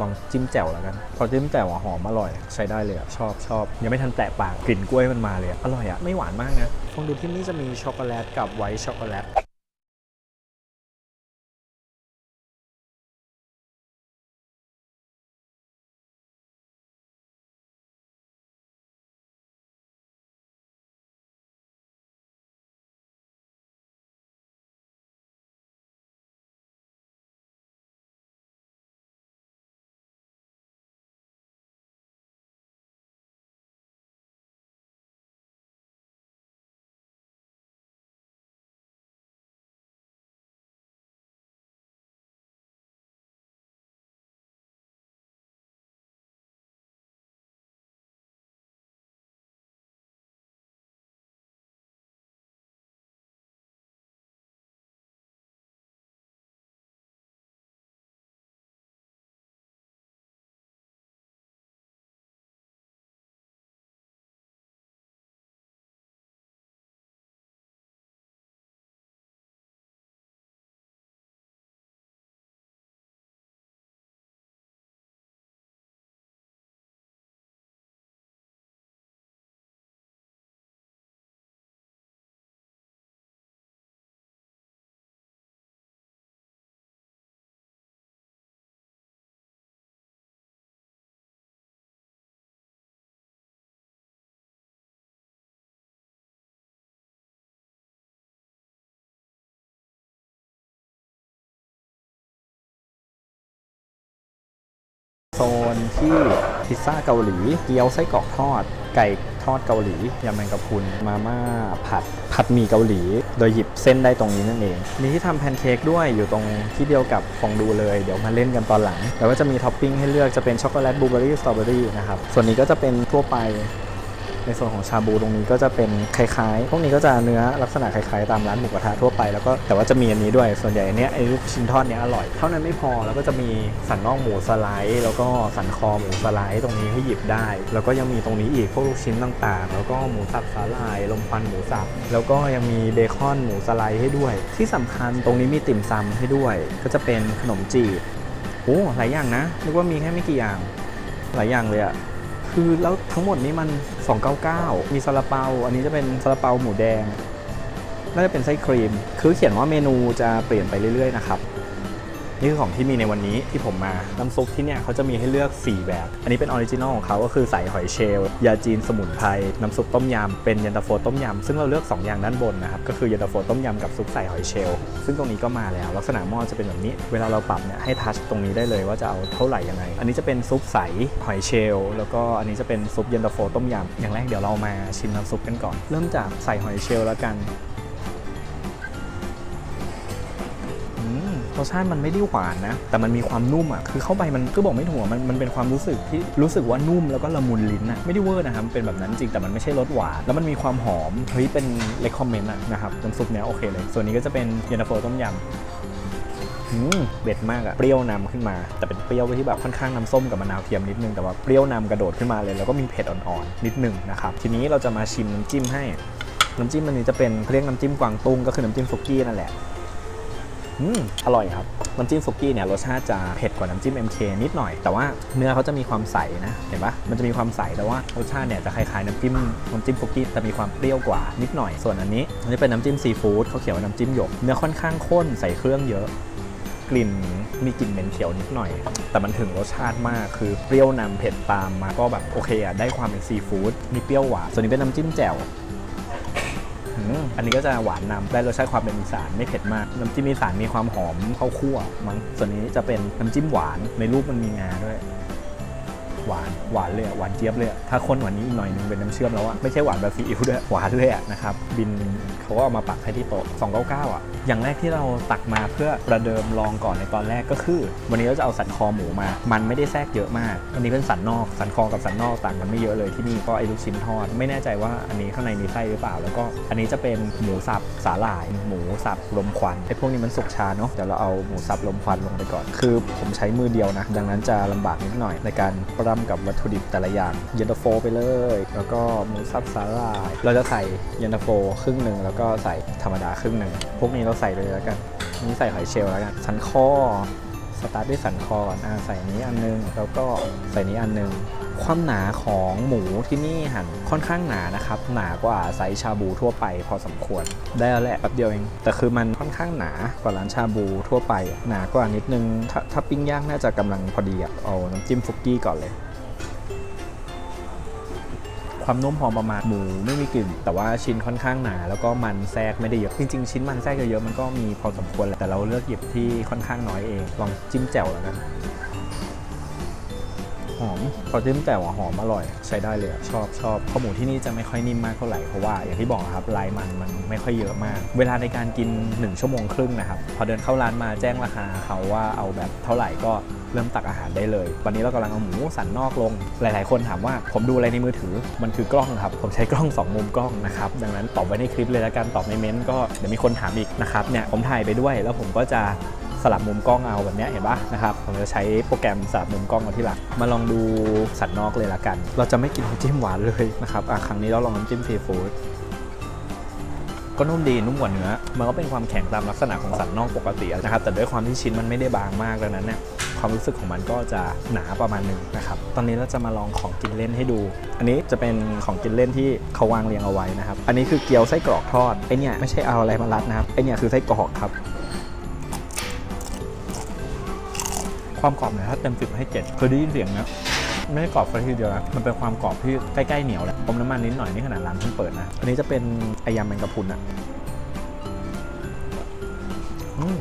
ลองจิ้มแจ่วแล้วกัน พอจิ้มแจ่วหอมอร่อย ใช้ได้เลยอะชอบชอบยังไม่ทันแตะปากกลิ่นกล้วยมันมาเลยออร่อยอะไม่หวานมากนะลองดูที่นี่จะมีช็อกโกแลตกับไวท์ช็อกโกแลต โซนที่พิซซ่าเกาหลี เกี๊ยวไส้กรอกทอด ไก่ทอดเกาหลียำแมงกะพรุนมาม่าผัด ผัดหมี่เกาหลี โดยหยิบเส้นได้ตรงนี้นั่นเอง มีที่ทำแพนเค้กด้วยอยู่ตรงที่เดียวกับฟองดูเลย เดี๋ยวมาเล่นกันตอนหลัง แล้วก็จะมีท็อปปิ้งให้เลือกจะเป็นช็อกโกแลตบลูเบอร์รี่สตรอเบอรี่นะครับ ส่วนนี้ก็จะเป็นทั่วไป ในส่วนของชาบูตรงนี้ก็จะเป็นคล้ายๆ พวกนี้ก็จะเนื้อลักษณะคล้ายๆ ตามร้านหมูกระทะทั่วไปแล้วก็แต่ว่าจะมีอันนี้ด้วยส่วนใหญ่เนี้ยไอ้ลูกชิ้นทอดเนี้ยอร่อย เท่านั้นไม่พอแล้วก็จะมีสันนอกหมูสไลด์ แล้วก็สันคอหมูสไลด์ตรงนี้ให้หยิบได้ แล้วก็ยังมีตรงนี้อีกพวกลูกชิ้นต่างๆ แล้วก็หมูสับสาลายลมควันหมูสับแล้วก็ยังมีเบคอนหมูสไลด์ให้ด้วย ที่สำคัญตรงนี้มีติ่มซำให้ด้วย ก็จะเป็นขนมจีบโอ้หลายอย่างนะนึกว่ามีแค่ไม่กี่อย่างหลายอย่างเลยอะ คือแล้วทั้งหมดนี้มัน 299 มีซาลาเปา อันนี้จะเป็นซาลาเปาหมูแดง น่าจะเป็นไส้ครีม คือเขียนว่าเมนูจะเปลี่ยนไปเรื่อยๆนะครับ นี่คือของที่มีในวันนี้ที่ผมมา น้ำซุปที่เนี่ยเขาจะมีให้เลือก 4 แบบ อันนี้เป็นออริจินอลของเขาก็คือใส่หอยเชลล์ยาจีนสมุนไพรน้ำซุปต้มยำเป็นเย็นตาโฟต้มยำซึ่งเราเลือก 2 อย่างด้านบนนะครับก็คือเย็นตาโฟต้มยำกับซุปใส่หอยเชลล์ซึ่งตรงนี้ก็มาแล้ว ลักษณะหม้อจะเป็นแบบนี้ เวลาเราปรับเนี่ยให้ทัชตรงนี้ได้เลยว่าจะเอาเท่าไหร่ยังไง อันนี้จะเป็นซุปใสหอยเชลล์แล้วก็อันนี้จะเป็นซุปเย็นตาโฟต้มยำอย่างแรกเดี๋ยวเรามาชิมน้ำซุปกันก่อน เริ่มจากใส่หอยเชลล์แล้วกัน สชาติมันไม่ได้หวานนะ แต่มันมีความนุ่มอะคือเข้าไปมันก็บอกไม่ถูกอะมันมันเป็นความรู้สึกที่รู้สึกว่านุ่มแล้วก็ละมุนลิ้นอะไม่ได้เวอร์นะครับเป็นแบบนั้นจริงแต่มันไม่ใช่รสหวานแล้วมันมีความหอมเฮ้ยเป็นเลคคอมเมนต์อะนะครับน้ำซุปเนี้ยโอเคเลย ส่วนนี้ก็จะเป็นเย็นตาโฟต้มยำอืมเด็ดมากอะเปรี้ยวนำขึ้นมา แต่เป็นเปรี้ยวที่แบบค่อนข้างน้ำส้มกับมะนาวเทียมนิดนึงแต่ว่าเปรี้ยวนำกระโดดขึ้นมาเลยแล้วก็มีเผ็ดอ่อนๆนิดนึงนะครับทีนี้เราจะมาชิมน้ำจิ้มให้ น้ำจิ้มอันนี้จะเป็นเขาเรียกน้ำจิ้มกวางตุ้งก็คือน้ำจิ้มซุกี้นั่นแหละ อืมอร่อยครับ น้ำจิ้มซุกี้เนี่ยรสชาติจะเผ็ดกว่าน้ำจิ้ม MK นิดหน่อย แต่ว่าเนื้อเขาจะมีความใสนะ เห็นปะมันจะมีความใสแต่ว่ารสชาติเนี่ยจะคล้ายๆน้ำจิ้มน้ำจิ้มซุกี้แต่มีความเปรี้ยวกว่านิดหน่อย ส่วนอันนี้อันนี้เป็นน้ำจิ้มซีฟู้ดเขาเขียนว่าน้ำจิ้มหยก เนื้อค่อนข้างข้นใส่เครื่องเยอะ กลิ่นมีกลิ่นเหม็นเขียวนิดหน่อย แต่มันถึงรสชาติมากคือเปรี้ยวนำเผ็ดตามมาก็แบบโอเคอะได้ความเป็นซีฟู้ดมีเปรี้ยวหวานส่วนนี้เป็นน้ำจิ้มแจ่ว อันนี้ก็จะหวานนำได้รสชาติความเป็นอีสานไม่เผ็ดมากน้ำจิ้มอีสานมีความหอมข้าวคั่วมั้งส่วนนี้จะเป็นน้ำจิ้มหวานในรูปมันมีงาด้วย หวานหวานเลยอะหวานเจี๊ยบเลยอะถ้าคนกว่านี้อีกหน่อยนึงเป็นน้ำเชื่อมแล้วอะไม่ใช่หวานแบบซีอิ๊วด้วยหวานเลยอะนะครับบินเขาก็เอามาปักให้ที่โต๊ะ299อะอย่างแรกที่เราตักมาเพื่อประเดิมลองก่อนในตอนแรกก็คือ วันนี้เราจะเอาสันคอหมูมา มันไม่ได้แทรกเยอะมาก อันนี้เป็นสันนอกสันคอกับสันนอกต่างกันไม่เยอะเลยที่นี่ก็ไอ้ลูกชิ้นทอด ไม่แน่ใจว่าอันนี้ข้างในมีไส้หรือเปล่า แล้วก็อันนี้จะเป็นหมูสับสาหร่าย หมูสับลมควันไอ้พวกนี้มันสุกชาเนาะเดี๋ยวเราเอาหมูสับลมควันลงไปก่อน คือผมใช้มือเดียวนะ ดังนั้นจะลำบากนิดหน่อยในการปรำกับวัตถุดิบแต่ละอย่างเย็นตาโฟไปเลย แล้วก็หมูสับสาลาย เราจะใส่เย็นตาโฟครึ่งหนึ่งแล้วก็ใส่ธรรมดาครึ่งหนึ่งพวกนี้เราใส่เลยแล้วกันนี้ใส่หอยเชลล์แล้วกันสันคอสตาร์ทด้วยสันคอก่อนอ่าใส่นี้อันนึงแล้วก็ใส่นี้อันนึง ความหนาของหมูที่นี่หั่นค่อนข้างหนานะครับ หนากว่าไซส์ชาบูทั่วไปพอสมควร ได้แล้วแหละแป๊บเดียวเอง แต่คือมันค่อนข้างหนากว่าร้านชาบูทั่วไป หนากว่านิดนึง ถ้าถ้าปิ้งย่างน่าจะกำลังพอดีอะเอาน้ำจิ้มฟุกกี้ก่อนเลย ความนุ่มพอประมาณหมูไม่มีกลิ่น แต่ว่าชิ้นค่อนข้างหนา แล้วก็มันแทรกไม่ได้เยอะ จริงๆ ชิ้นมันแทรกเยอะๆมันก็มีพอสมควรแหละแต่เราเลือกหยิบที่ค่อนข้างน้อยเอง ลองจิ้มแจ่วแล้วกัน อมพอจิ้มแจ่วอะหอมอร่อย ใช้ได้เลยชอบชอบข้าวหมูที่นี่จะไม่ค่อยนิ่มมากเท่าไหร่ เพราะว่าอย่างที่บอกครับลายมันมันไม่ค่อยเยอะมาก เวลาในการกิน 1 ชั่วโมงครึ่งนะครับ พอเดินเข้าร้านมาแจ้งราคาเขาว่าเอาแบบเท่าไหร่ก็เริ่มตักอาหารได้เลย วันนี้เรากำลังเอาหมูสันนอกลง หลาย ๆ คนถามว่าผมดูอะไรในมือถือ มันคือกล้องครับ ผมใช้กล้อง 2 มุมกล้องนะครับ ดังนั้นตอบไว้ในคลิปเลยแล้วกันตอบในเม้นต์ก็เดี๋ยวมีคนถามอีกนะครับเนี่ยผมถ่ายไปด้วยแล้วผมก็จะ สลับมุมกล้องเอาแบบนี้เห็นปะนะครับผมจะใช้โปรแกรมสลับมุมกล้องเอาที่หลังมาลองดูสันนอกเลยละกัน เราจะไม่กินน้ำจิ้มหวานเลยนะครับอะครั้งนี้เราลองน้ำจิ้มซีฟู้ดก็นุ่มดีนุ่มกว่าเนื้อ มันก็เป็นความแข็งตามลักษณะของสันนอกปกตินะครับ แต่ด้วยความที่ชิ้นมันไม่ได้บางมากดังนั้นเนี่ยความรู้สึกของมันก็จะหนาประมาณหนึงนะครับ ตอนนี้เราจะมาลองของกินเล่นให้ดู อันนี้จะเป็นของกินเล่นที่เขาวางเรียงเอาไว้นะครับ อันนี้คือเกี๊ยวไส้กรอกทอดไอเนี่ยไม่ใช่เอาอะไรมารัดนะครับไอเนี่ยคือไส้กรอกครับ ความกรอบเนี่ยถ้าเต็มสิบให้เจ็ดเคยได้ยินเสียงนะไม่ได้กรอบซะทีเดียวนะ มันเป็นความกรอบที่ใกล้ๆเหนียวแหละอมน้ำมันนิดหน่อยนี่ขนาดร้านเพิ่งเปิดนะ อันนี้จะเป็นไอยำแมงกะพรุนอะ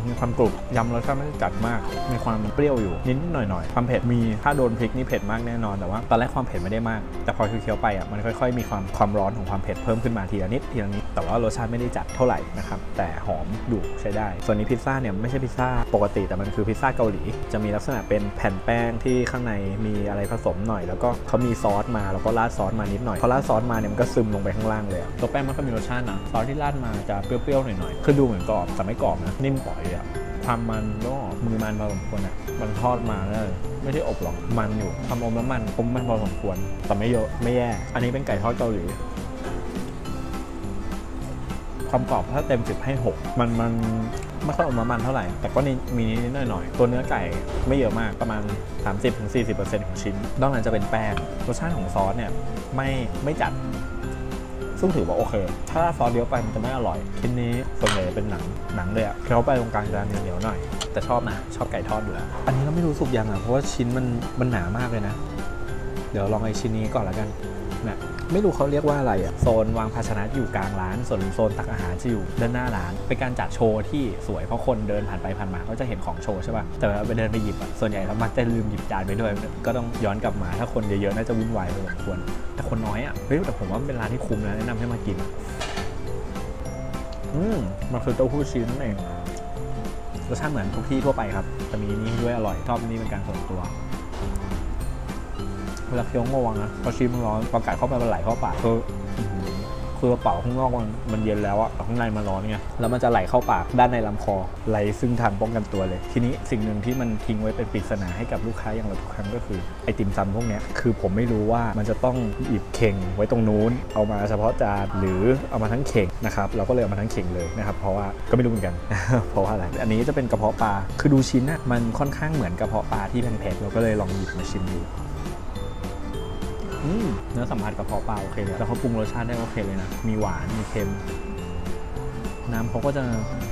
มีความกรุบยำรสชาติไม่ได้จัดมาก มีความเปรี้ยวอยู่นิดหน่อยๆ ความเผ็ดมีถ้าโดนพริกนี่เผ็ดมากแน่นอนแต่ว่าตอนแรกความเผ็ดไม่ได้มาก แต่พอเคี้ยวไปอะมันค่อยๆ มีความความร้อนของความเผ็ดเพิ่มขึ้นมาทีละนิดทีละนิดแต่ว่ารสชาติไม่ได้จัดเท่าไหร่นะครับแต่หอมอยู่ใช้ได้ ส่วนนี้พิซซ่าเนี่ยไม่ใช่พิซซ่าปกติแต่มันคือพิซซ่าเกาหลี จะมีลักษณะเป็นแผ่นแป้งที่ข้างในมีอะไรผสมหน่อย แล้วก็เขามีซอสมาแล้วก็ราดซอสมานิดหน่อยพอราดซอสมาเนี่ยมันก็ซึมลงไปข้างล่างเลยตัวแป้งมันก็มีรสชาตินะซอสที่ราดมาจะเปรี้ยวๆหน่อยๆคือดูเหมือนกรอบแต่ไม่กรอบนะนิ่มปล่อยอะความมันก็มือมันพอสมควรอะมันทอดมาแล้วไม่ได้อบหรอกมันอยู่ความอมน้ำมันอมมันพอสมควร แต่ไม่เยอะไม่แย่ อันนี้เป็นไก่ทอดเกาหลีความกรอบถ้าเต็ม10ให้ 6 มันมันไม่ค่อยอมน้ำมันเท่าไหร่ แต่ก็มีมีนิดหน่อย ตัวเนื้อไก่ไม่เยอะมากประมาณ 30-40%ของชิ้นนอกนั้นจะเป็นแป้งรสชาติของซอสเนี่ยไม่ไม่จัด ซึ่งถือว่าโอเค ถ้าซอสเดียวไปมันจะไม่อร่อย ชิ้นนี้ส่วนใหญ่จเป็นหนัง หนังเลยอะเคี้ยวไปตรงกลางจะเหนียวๆหน่อย แต่ชอบนะ ชอบไก่ทอดอยู่แล้ว อันนี้เราไม่รู้สุกยังอะเพราะว่าชิ้นมันมันหนามากเลยนะ เดี๋ยวลองไอชิ้นนี้ก่อนละกัน ไม่รู้เขาเรียกว่าอะไรอะโซนวางภาชนะอยู่กลางร้าน ส่วนโซนตักอาหารจะอยู่ด้านหน้าร้าน เป็นการจัดโชว์ที่สวยเพราะคนเดินผ่านไปผ่านมาก็จะเห็นของโชว์ใช่ป่ะ แต่เวลาไปเดินไปหยิบอะส่วนใหญ่เรามักจะลืมหยิบจานไปด้วย ก็ต้องย้อนกลับมา ถ้าคนเยอะๆน่าจะวุ่นวายพอสมควร แต่คนน้อยอะเฮ้ยแต่ผมว่ามันเป็นร้านที่คุ้มนะแนะนำให้มากิน อืมมันคือเต้าหู้ชิ้นนั่นเองรสชาติเหมือนทุกที่ทั่วไปครับแต่มีนี่ด้วยอร่อยชอบอันนี้เป็นการส่วนตัว เวลาเคี้ยวงวงนะพอชิมมันร้อนพอกัดเข้าไปมันไหลเข้าปากคืออื้อหือคือกระเป๋าข้างนอกมันมันเย็นแล้วอะแต่ข้างในมันร้อนไงแล้วมันจะไหลเข้าปากด้านในลำคอไหลซึ่งทางป้องกันตัวเลย ทีนี้สิ่งหนึ่งที่มันทิ้งไว้เป็นปริศนาให้กับลูกค้าอย่างเราทุกครั้งก็คือไอติมซำพวกเนี้ยคือผมไม่รู้ว่ามันจะต้องหยิบเข่งไว้ตรงนู้น เอามาเฉพาะจานหรือเอามาทั้งเข่งนะครับเราก็เลยเอามาทั้งเข่งเลยนะครับเพราะว่าก็ไม่รู้เหมือนกัน เพราะว่าอะไรอันนี้จะเป็นกระเพาะปลาคือดูชิ้นอะมันค่อนข้างเหมือนกระเพาะปลาที่แพงๆเราก็เลยลองหยิบมาชิมดู เนื้อสัมผัสกระเพาะปลาโอเคเลยแล้วเขาปรุงรสชาติได้โอเคเลยนะ มีหวาน มีเค็ม น้ำเขาก็จะ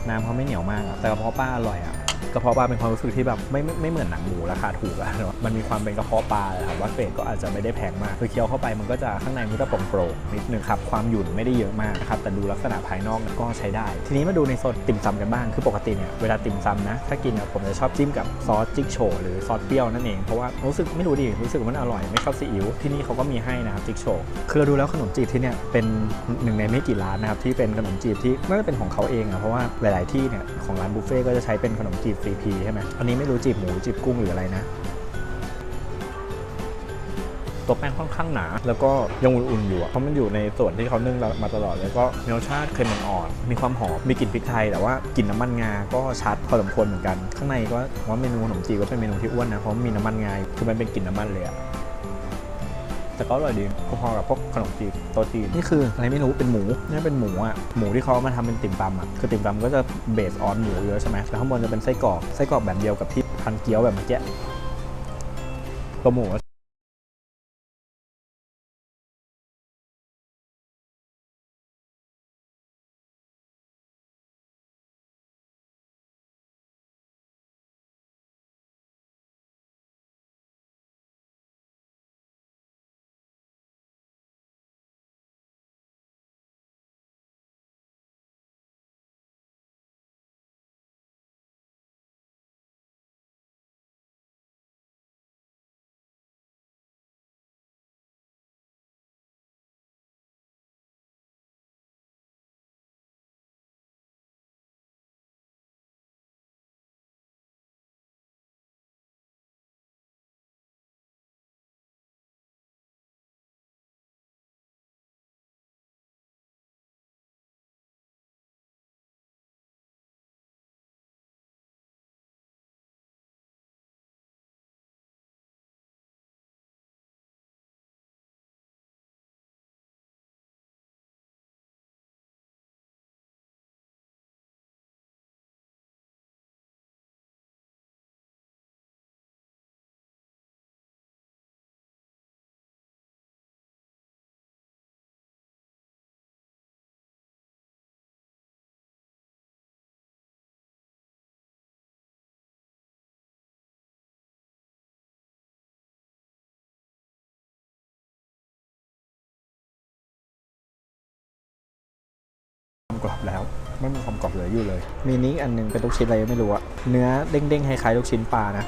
น้ำเขาไม่เหนียวมากอะแต่กระเพาะปลาอร่อยอะ กระเพาะปลาเป็นความรู้สึกที่แบบไม่ไม่เหมือนหนังหมูราคาถูกอะมันมีความเป็นกระเพาะปลาครับว่าเกรดก็อาจจะไม่ได้แพงมากคือเคี้ยวเข้าไปมันก็จะข้างในมันก็โปร่งโปร่งนิดนึงครับความหยุ่นไม่ได้เยอะมากนะครับแต่ดูลักษณะภายนอกก็ใช้ได้ ทีนี้มาดูในโซนติ่มซำกันบ้างคือปกติเนี่ยเวลาติ่มซำนะถ้ากินผมจะชอบจิ้มกับซอสจิ๊กโฉหรือซอสเปรี้ยวนั่นเองเพราะว่ารู้สึกไม่รู้ดิรู้สึกว่ามันอร่อยไม่ชอบซีอิ๊วที่นี่เขาก็มีให้นะครับจิ๊กโฉคือเราดูแล้วขนมจีบที่เนี่ยเป็นหนึ่งในไม่กี่ร้านนะครับที่เป็นขนมจีบที่น่าจะเป็นของเขาเองอะเพราะว่าหลาย ๆ ที่เนี่ยของร้านบุฟเฟ่ก็จะใช้เป็นขนมจีบฟรีพีใช่ไหมอันนี้ไม่รู้จีบหมูจีบกุ้งหรืออะไรนะตัวแป้งค่อนข้างหนา แล้วก็ยังอุ่นๆอยู่อะเพราะมันอยู่ในส่วนที่เขานึ่งมาตลอดแล้วก็มีรสชาติเค็มอ่อนๆมีความหอมมีกลิ่นพริกไทย แต่ว่ากลิ่นน้ำมันงา ก็ชัดพอสมควรเหมือนกัน ข้างในก็ผมว่าเมนูขนมจีบก็เป็นเมนูที่อ้วนนะเพราะมีน้ำมันงาคือมันเป็นกลิ่นน้ำมันเลยอะ แต่ก็อร่อยดีพอๆกับพวกขนมจีบโตะจีนนี่คืออะไรไม่รู้เป็นหมูนี่เป็นหมูอะหมูที่เขาเอามาทำเป็นติ่มซำอะคือติ่มซำก็จะเบสออนหมูเยอะใช่ไหมแล้วข้างบนจะเป็นไส้กรอกไส้กรอกแบบเดียวกับที่พันเกี๊ยวแบบเมื่อกี้ตัวหมู กรอบแล้ว ไม่มีความกรอบเหลืออยู่เลย มีนี้อันหนึงเป็นลูกชิ้นอะไรไม่รู้อะเนื้อเด้งๆคล้ายๆลูกชิ้นปลานะ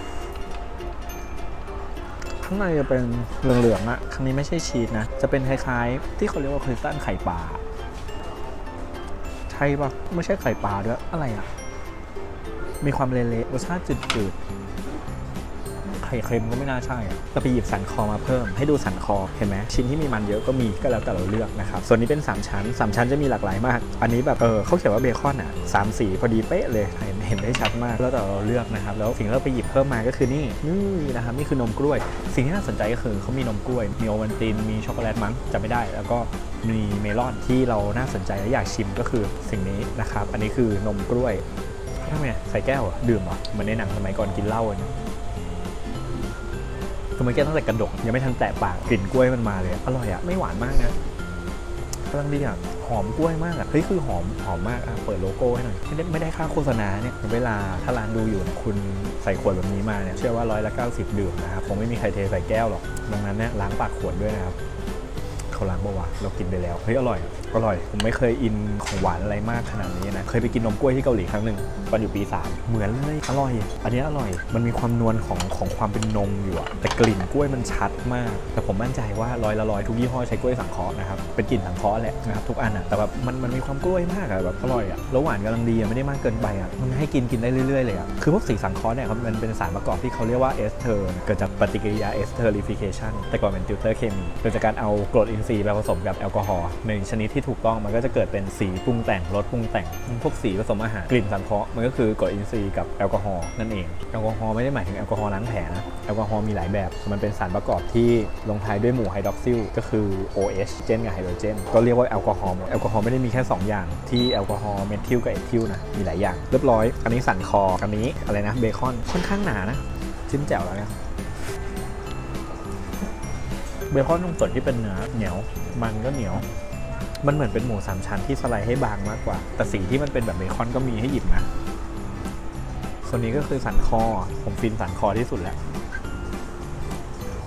ข้างในจะเป็นเหลืองๆอะข้งนี้ไม่ใช่ชีสนะ จะเป็นคล้ายๆ ที่เขาเรียกว่าคริสตัลไข่ปลา ใช่ปะไม่ใช่ไข่ปลาด้วย อะไรอะมีความเละๆรสชาติจืดๆ ข่เค็มก็ไม่น่าใช่เราไปหยิบสันคอมาเพิ่ม ให้ดูสันคอเห็นไหมชิ้นที่มีมันเยอะก็มีก็แล้วแต่เราเลือกนะครับส่วนนี้เป็น 3 ชั้น 3 ชั้นจะมีหลากหลายมาก อันนี้แบบเออเขาเขียนว่าเบคอนอะสามสีพอดีเป๊ะเลยเห็นเห็นได้ชัดมากแล้วแต่เราเลือกนะครับแล้วสิ่งที่เราไปหยิบเพิ่มมาก็คือนี่นี่นะครับนี่คือนมกล้วย สิ่งที่น่าสนใจก็คือเขามีนมกล้วย มีโอวัลตินมีช็อกโกแลตมั้งจำไม่ได้ แล้วก็มีเมลอนที่เราน่าสนใจและอยากชิมก็คือสิ่งนี้นะครับอันนี้คือนมกล้วยทำไมใส่แก้วดื่มเหรอเหมือนในหนังสมัยก่อนกินเหล้าเนี่ย คือเมื่อกี้ตั้งแต่กระดกยังไม่ทันแตะปากกลิ่นกล้วยมันมาเลยอร่อยอะไม่หวานมากนะกำลังดีอะหอมกล้วยมากอะเฮ้ยคือหอมหอมมากอะเปิดโลโก้ให้หน่อยไม่ได้ไม่ได้ค่าโฆษณาเนี่ยเวลาถ้าร้านดูอยู่นี่ยคุณใส่ขวดแบบนี้มาเนี่ยเชื่อว่าร้อยละ90ดื่มนะครับคงไม่มีใครเทใส่แก้วหรอกดังนั้นเนี่ยล้างปากขวดด้วยนะครับเขาล้างปะวะเรากินไปแล้วเฮ้ยอร่อย อร่อย ผมไม่เคยอินของหวานอะไรมากขนาดนี้นะ เคยไปกินนมกล้วยที่เกาหลีครั้งหนึ่งตอนอยู่ปีสามเหมือนเลยอร่อย อันนี้อร่อย มันมีความนวลของของความเป็นนมอยู่อะแต่กลิ่นกล้วยมันชัดมาก แต่ผมมั่นใจว่าร้อยละร้อยทุกยี่ห้อใช้กล้วยสังเคราะห์นะครับ เป็นกลิ่นสังเคราะห์แหละนะครับทุกอันอะแต่แบบมันมันมีความกล้วยมากอะแบบอร่อยอะแล้วหวานกำลังดีอะไม่ได้มากเกินไปอะมันให้กินกินได้เรื่อยๆเลยอะคือพวกสีสังเคราะห์เนี่ยครับมันเป็นสารประกอบที่เขาเรียกว่าเอสเทอร์เกิดจากปฏิกิริยาเอสเทอร์ลิฟิเคชันแต่ก่อนเป็นติวเตอร์เคมีเกิดจากการเอากรดอินทรีย์ไปผสมกับแอลกอฮอล์ในชนิดที่ถูกต้องมันก็จะเกิดเป็นสีปรุงแต่งรสปรุงแต่ง พวกสีผสมอาหารกลิ่นสังเคราะห์มันก็คือกรดอินทรีย์กับแอลกอฮอล์นั่นเองแอลกอฮอล์ไม่ได้หมายถึงแอลกอฮอล์ล้างแผลนะแอลกอฮอล์มีหลายแบบ มันเป็นสารประกอบที่ลงท้ายด้วยหมู่ไฮดรอกซิลก็คือ OH เจนกับไฮโดรเจนก็เรียกว่าแอลกอฮอล์แอลกอฮอล์ไม่ได้มีแค่ 2 อย่างที่แอลกอฮอล์เมทิลกับเอทิลนะมีหลายอย่างเรียบร้อย อันนี้สันคออันนี้อะไรนะเบคอนค่อนข้างหนานะจิ้มแจ่วแล้วเนี่ยเบคอนตรงส่วนที่เป็นเนื้อเหนียว มันก็เหนียว มันเหมือนเป็นหมูสามชั้นที่สไลด์ให้บางมากกว่า แต่สีที่มันเป็นแบบเบคอนก็มีให้หยิบนะ ส่วนนี้ก็คือสันคอ ผมฟินสันคอที่สุดแหละ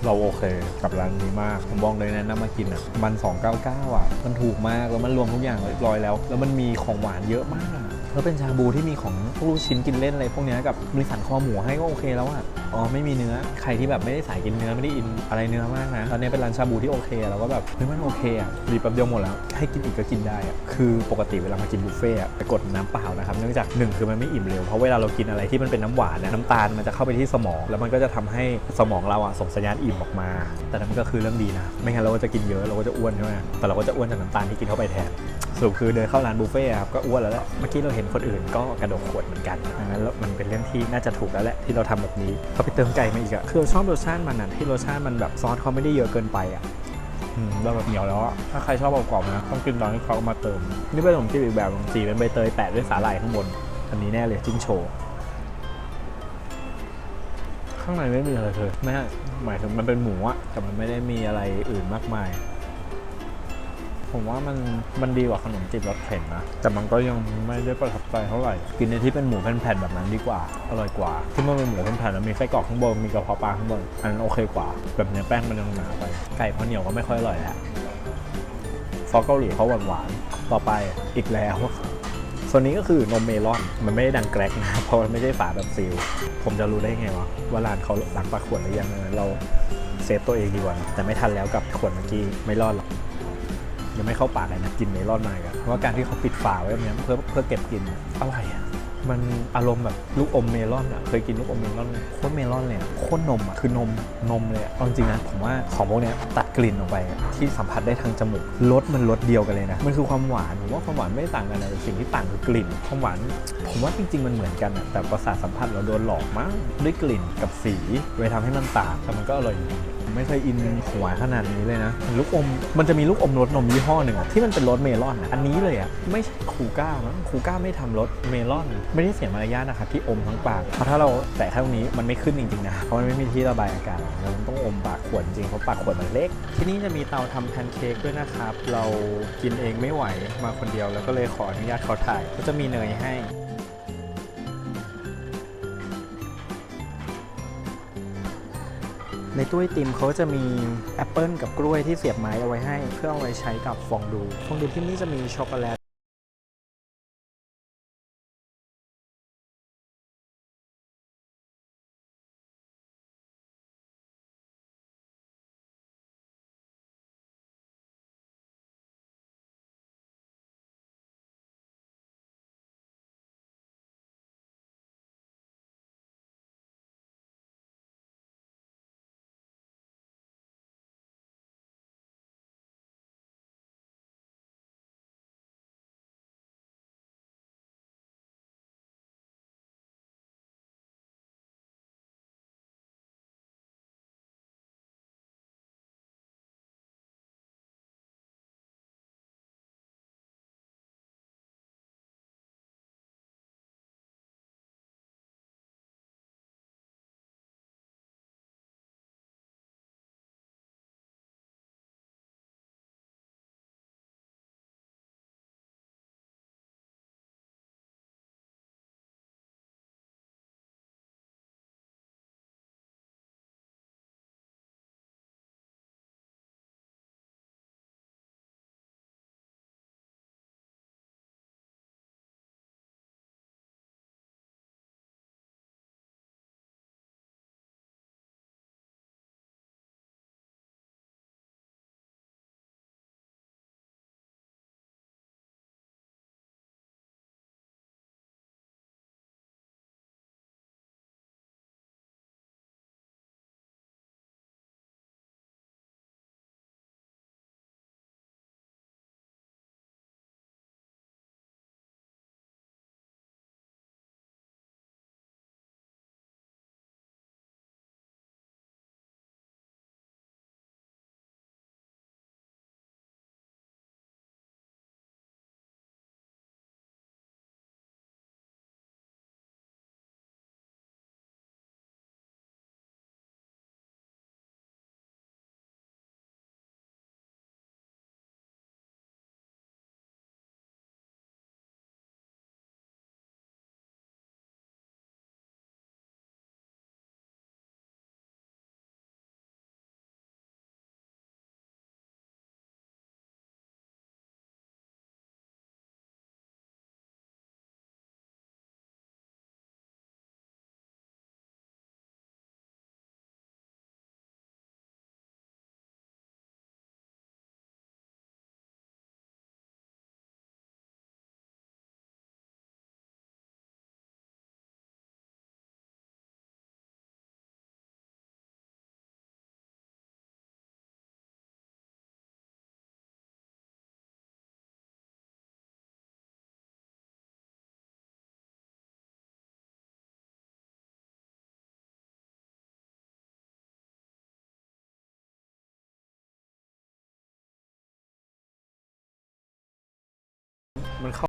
เราโอเคกับร้านนี้มาก ผมบอกเลยนะนำมากินอะ มัน 299 อะ มันถูกมากแล้วมันรวมทุกอย่างเรียบร้อยแล้ว แล้วมันมีของหวานเยอะมาก แล้วเป็นชาบูที่มีของพวกลูกชิ้นกินเล่นอะไรพวกเนี้ยกับมีสันคอหมูให้ก็โอเคแล้วอะอ๋อไม่มีเนื้อใครที่แบบไม่ได้สายกินเนื้อไม่ได้อินอะไรเนื้อมากนะตอนนี้เป็นร้านชาบูที่โอเคเราก็แบบเฮ้ยมันโอเคอะรีบแป๊บเดียวหมดแล้วให้กินอีกก็กินได้อะคือปกติเวลามากินบุฟเฟ่ต์ไปกดน้ำเปล่านะครับเนื่องจากหนึ่งคือมันไม่อิ่มเร็วเพราะเวลาเรากินอะไรที่มันเป็นน้ำหวานน้ำตาลมันจะเข้าไปที่สมอง แล้วมันก็จะทำให้สมองเราอะส่งสัญญาณอิ่มออกมา แต่นั่นมันก็คือเรื่องดีนะไม่งั้นเราก็จะกินเยอะเราก็จะอ้วนใช่ไหมแต่เราก็จะอ้วนจากน้ำตาลที่กินเข้าไปแทน สรุปคือเดินเข้าร้านบุฟเฟ่ต์ครับก็อ้วนแล้วแหละเมื่อกี้เราเห็นคนอื่นก็กระดกขวดเหมือนกันดังนั้นแล้วมันเป็นเรื่องที่น่าจะถูกแล้วแหละที่เราทำแบบนี้เขาไปเติมไก่มาอีกอะคือเราชอบรสชาติมันอะที่รสชาติมันแบบซอสเขาไม่ได้เยอะเกินไปอะอืมเราแบบเหนียวแล้วอะถ้าใครชอบกรอบๆนะ ต้องกินตอนที่เขาเอามาเติม นี่เป็นขนมจีบอีกแบบขนมจีบเป็นใบเตยแปะด้วยสาหร่ายข้างบน อันนี้แน่เลยจิ้งโชว์ข้างในไม่มีอะไรเลยไม่ใช่หมายถึงมันเป็นหมูอะแต่มันไม่ได้มีอะไรอื่นมากมาย ผมว่ามันมันดีกว่าขนมจีบรสเผ็ดนะ แต่มันก็ยังไม่ได้ประทับใจเท่าไหร่ กินในที่เป็นหมูแผ่นๆแบบนั้นดีกว่า อร่อยกว่า ที่มันเป็นหมูแผ่นๆแล้วมีไส้กรอกข้างบน มีกระเพาะปลาข้างบน อันนั้นโอเคกว่า แบบเนี้ยแป้งมันยังหนาไป ไก่พอเหนียวก็ไม่ค่อยอร่อยแหล้วซอสเกาหลีเขาหวานๆ ต่อไปอีกแล้วส่วนนี้ก็คือนมเมลอน มันไม่ได้ดังแกรกนะ เพราะมันไม่ใช่ฝาแบบซีล ผมจะรู้ได้ไงวะว่าร้านเขาล้างปากขวดหรือยังเราเซฟตัวเองดีกว่า แต่ไม่ทันแล้วกับขวดเมื่อกี้ไม่รอดหรอก ยังไม่เข้าปากเลยนะกินเมลอนมาอีกันเพราะว่าการที่เขาปิดฝาไว้แบบเนี้ยเพื่อเพื่อเก็บกินอะไรอะมันอารมณ์แบบลูกอมเมลอนอะเคยกินลูกอมเมลอนโคตรเมลอนเลยอะโคตรนมอะคือนมนมเลยอะเอาจริงๆนะผมว่าของพวกเนี้ยตัดกลิ่นออกไปอะที่สัมผัสได้ทางจมูกรสมันรสเดียวกันเลยนะมันคือความหวานผมว่าความหวานไม่ได้ต่างกันเลยสิ่งที่ต่างคือกลิ่นความหวานผมว่าจริง ๆมันเหมือนกันอะแต่ประสาทสัมผัสเราโดนหลอกมั้งด้วยกลิ่นกับสีเลยทำให้มันต่างแต่มันก็อร่อยอยู่ดีผม ไม่เคยอินหัวขนาดนี้เลยนะ ลูกอมมันจะมีลูกอมรสนมยี่ห้อหนึ่งอะที่มันเป็นรสเมลอนอันนี้เลยอะไม่ใช่คูก้ามั้งคูก้าไม่ทำรสเมลอน ไม่ได้เสียมารยาทนะครับที่อมทั้งปากเพราะถ้าเราแตะแค่ตรงนี้มันไม่ขึ้นจริงๆนะเพราะมันไม่มีที่ระบายอากาศมันต้องอมปากขวดจริงเพราะปากขวดมันเล็ก ที่นี่จะมีเตาทำแพนเค้กด้วยนะครับ เรากินเองไม่ไหวมาคนเดียวแล้วก็เลยขออนุญาตเขาถ่ายก็จะมีเนยให้ ในตู้ไอติมเขาจะมีแอปเปิลกับกล้วยที่เสียบไม้เอาไว้ให้ เพื่อเอาไว้ใช้กับฟองดู ฟองดูที่นี่จะมีช็อกโกแลต มันเข้า